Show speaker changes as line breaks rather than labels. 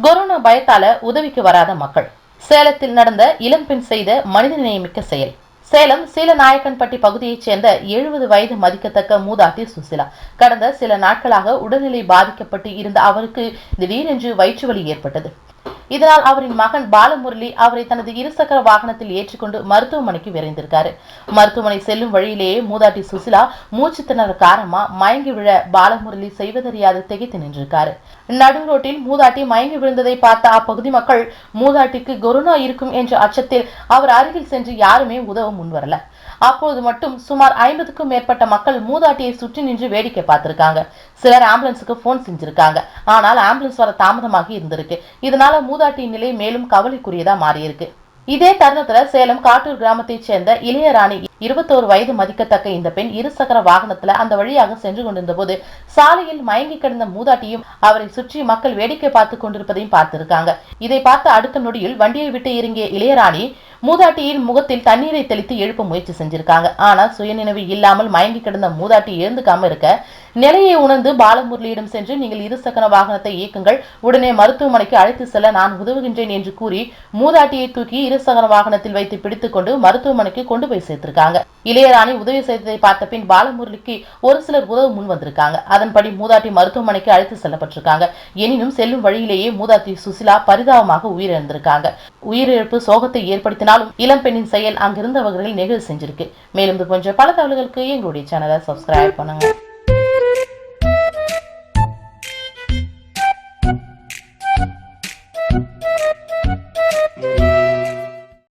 Corona பயத்தால உதவிக்கு வராத மக்கள். சேலத்தில் நடந்த இளம்பெண் செய்த மனித நேயமிக்க செயல். சேலம் சீலநாயக்கன்பட்டி பகுதியைச் சேர்ந்த எழுபது வயது மதிக்கத்தக்க மூதாட்டி சுசிலா. கடந்த சில நாட்களாக உடல்நிலை பாதிக்கப்பட்டு இருந்த அவருக்கு திடீரென்று வயிற்று வலி ஏற்பட்டது. இதனால் அவரின் மகன் பாலமுரளி அவரை தனது இருசக்கர வாகனத்தில் ஏற்றிக்கொண்டு மருத்துவமனைக்கு விரைந்திருக்காரு. மருத்துவமனை செல்லும் வழியிலேயே மூதாட்டி சுசிலா மூச்சு திணற காரணமா மயங்கி விழ பாலமுரளி செய்வதறியாது திகைத்து நின்றிருக்காரு. நடு ரோட்டில் மூதாட்டி மயங்கி விழுந்ததை பார்த்த அப்பகுதி மக்கள் மூதாட்டிக்கு கொரோனா இருக்கும் என்ற அச்சத்தில் அவர் அருகில் சென்று யாருமே உதவ முன்வரல. அப்போது மட்டும் சுமார் ஐம்பதுக்கும் மேற்பட்ட மக்கள் மூதாட்டியை சுற்றி நின்று வேடிக்கை பார்த்திருக்காங்க. சிலர் ஆம்புலன்ஸுக்கு போன் செஞ்சிருக்காங்க. ஆனால் ஆம்புலன்ஸ் வர தாமதமாகி இருந்திருக்கு. இதனால மூதாட்டியின் நிலை மேலும் கவலைக்குரியதா மாறியிருக்கு. இதே தருணத்துல சேலம் காட்டூர் கிராமத்தைச் சேர்ந்த இளையராணி இருபத்தோரு வயது மதிக்கத்தக்க இந்த பெண் இருசக்கர வாகனத்துல அந்த வழியாக சென்று கொண்டிருந்த போது சாலையில் மயங்கி கிடந்த மூதாட்டியும் அவரை சுற்றி மக்கள் வேடிக்கை பார்த்து கொண்டிருப்பதையும் பார்த்திருக்காங்க. இதை பார்த்த அடுத்த நொடியில் வண்டியை விட்டு இறங்கிய இளையராணி மூதாட்டியின் முகத்தில் தண்ணீரை தெளித்து எழுப்ப முயற்சி செஞ்சிருக்காங்க. ஆனால் சுயநினைவு இல்லாமல் மயங்கி கிடந்த மூதாட்டி எழுந்துக்காம இருக்க நிலையை உணர்ந்து பாலமுரளியிடம் சென்று நீங்கள் இருசக்கர வாகனத்தை இயக்குங்கள். உடனே மருத்துவமனைக்கு அழைத்து செல்ல நான் உதவுகின்றேன் என்று கூறி மூதாட்டியை தூக்கி இருசக்கர வாகனத்தில் வைத்து பிடித்துக்கொண்டு மருத்துவமனைக்கு கொண்டு போய் சேர்த்திருக்காங்க. இளையராணி உதவி செய்ததை பார்த்த பின் பாலமுரளிக்கு ஒரு சிலர் உதவு முன் வந்திருக்காங்க. அதன்படி மூதாட்டி மருத்துவமனைக்கு அழைத்து செல்லப்பட்டிருக்காங்க. எனினும் செல்லும் வழியிலேயே மூதாட்டி சுசிலா பரிதாபமாக உயிரிழந்திருக்காங்க. உயிரிழப்பு சோகத்தை ஏற்படுத்தினாலும் இளம்பெண்ணின் செயல் அங்கிருந்தவர்களில் நெகிழ் செஞ்சிருக்கு. மேலும் இது போன்ற பல தகவல்களுக்கு எங்களுடைய சேனலை சப்ஸ்கிரைப் பண்ணுங்க.